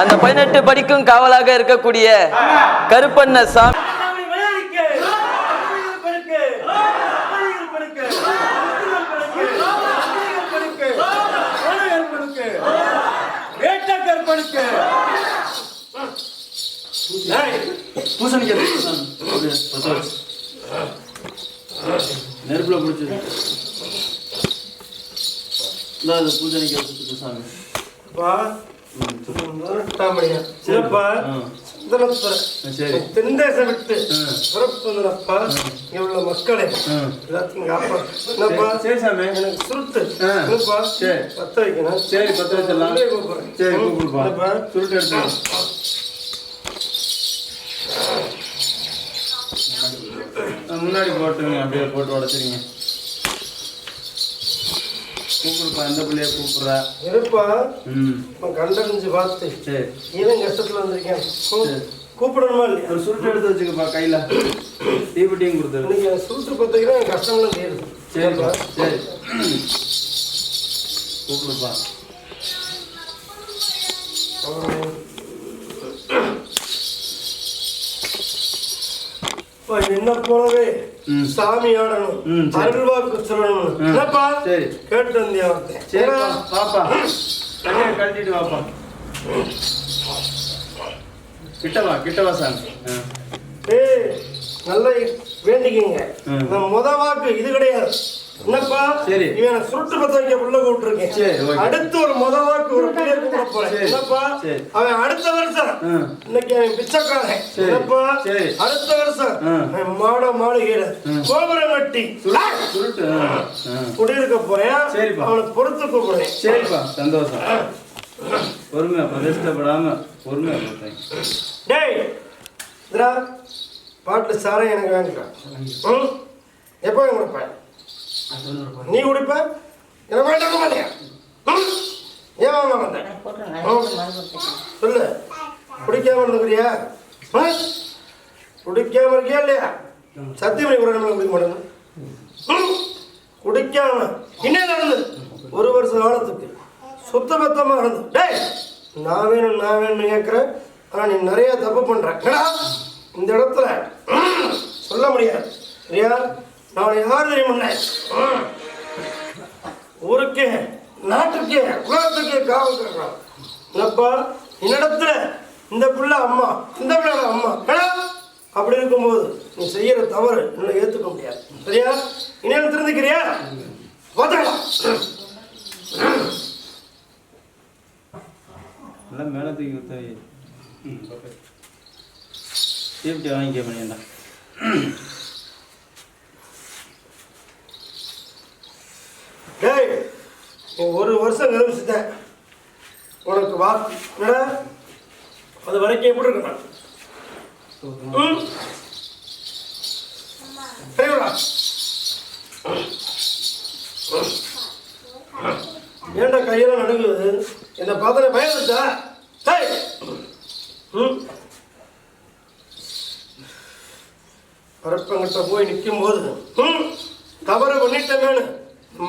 அந்த பதினெட்டு படிக்கும் காவலாக இருக்கக்கூடிய கருப்பண்ண சாமி. நெருப்புல பிடிச்சது சுத்துது சாமி. சிறப்பா தென்தேசம் விட்டு ஆ. சிறப்புந்தரப்பா இங்க உள்ள மக்களே. எல்லாத்தையும் காப்பா சரி சாமி எனக்கு சுருட்டு. என்னப்பா சரி. பத்த வைக்கணும் சரி பத்த வச்சிடலாம். சரி. கூப்பிடுப்பா? சுருட்டு எடுத்து முன்னாடி போட்டுங்க அப்படியே போட்டு உடச்சிருங்க கூப்பிடுப்பா எந்த பிள்ளைய கூப்பிடுறா. இருப்பா. ம். கண்டறிஞ்சு பார்த்து. சரி. ஏதும் கஷ்டத்துல வந்திருக்கேன். கூப்பிடணுமா இல்லையா? ஒரு சுருட்டு எடுத்து வச்சுக்கப்பா கையில. தீப்பெட்டியும் கொடுத்துரு. எனக்கு சுருட்டு பத்திக்கிறேன் என் கஷ்டம்லாம் தீருது சரிப்பா சரி. கூப்பிடுப்பா. என்ன போலவே. சாமி ஆடணும். சரி. அருள்வாக்கு சொல்லணும். என்னப்பா? சரி. கேட்டு வந்தியா. சரிப்பா. பாப்பா தனியா கழட்டிட்டு வாப்பா. கிட்டவா கிட்டவா சாமி. ஏய் நல்லா வேண்டிக்கிங்க. முத வாக்கு இது கிடையாது. என்னப்பா? சரி. இவன் சுருட்டு பத்த வைக்க உள்ள கூப்பிட்டுருக்கேன். சரி. அடுத்து ஒரு முத வாக்கு ஒரு பிள்ளைய கூப்பிட போறேன். சரி. என்னப்பா? சரி. அவன் அடுத்த வருஷம். இன்னைக்கு அவன் பிச்சைக்காரன். சரி. என்னப்பா? சரி. அடுத்த வருஷம். மாட மாளிகையில. கோபுரம் கட்டி. சுருட்டு. குடியிருக்க போறேன். சரிப்பா. அவனை பொறுத்து கூப்பிடுறேன். சரிப்பா. சந்தோஷம். பொறுமையா பிரதிஷ்டப்படாம பொறுமையா டேய் இந்தா பாட்டில் சாரம் எனக்கு வேண்டாம் ம்? எப்போ கொடுப்பேன் நீ குடிப்ப? எனக்கு வேண்டாம் மாட்டியா ம். ஏன் வாங்க மாட்டேன் சொல்லு. குடிக்காம இருந்துக்கிறியா? குடிக்காம இருக்கியா இல்லையா? சத்தியம் பண்ணி கூட குடிக்க? குடிக்காம. இன்னும் நடந்தது? ஒரு வருஷ காலத்துக்கு சுத்த பத்தமா நடந்தது. டேய் நான் வேணும் நான் வேணும்னு கேட்குறேன். ஆனால் நீ நிறைய தப்பு பண்ற. என்னடா? இந்த இடத்துல சொல்ல முடியாது. சரியா? நான் யார் தெரியுமா ஊருக்கே நாட்டுக்கே உலகத்துக்கே காவல் இருக்கிறான் என்னப்பா என்னிடத்துல இந்த பிள்ளை அம்மா இந்த பிள்ளை அம்மா அப்படி இருக்கும்போது நீ செய்யற தவறு என்னால் ஏற்றுக்க முடியாது. சரியா? இனியும் திருந்திக்கிறியா? பார்த்துக்கலாம் எல்லாம் மேலே தூக்கி ஊத்த வாங்கிக்க டேய் நீ ஒரு வருஷம் கதவிச்சுட்ட உனக்கு வாக்கு அது வரைக்கும் எப்படி இருக்கணும் ம்? ஏன்டா கையெல்லாம் நடுங்குது? என்னை பார்த்தா பயம் வச்சா ம்? பரப்பங்கிட்ட போய் நிற்கும் போது ம்? தவறு பண்ணிட்டேன்னு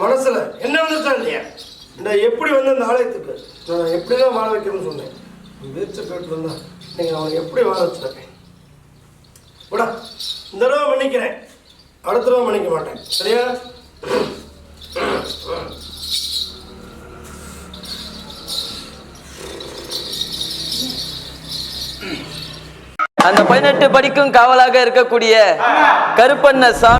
மனசுல என்ன வந்துச்சா இல்லையா? நான் எப்படி வந்த இந்த ஆலயத்துக்கு? நான் எப்படிலாம் வாழ வைக்கணும்னு சொன்னேன். வீச்சு கேட்டு வந்தா நீங்க அவனை எப்படி வாழ வச்சிருக்கேன் விடா இந்த தடவை மன்னிக்கிறேன். அடுத்த தடவை மன்னிக்க மாட்டேன். சரியா? அந்த பதினெட்டு படிக்கும் காவலாக இருக்கக்கூடிய கருப்பண்ண சாமி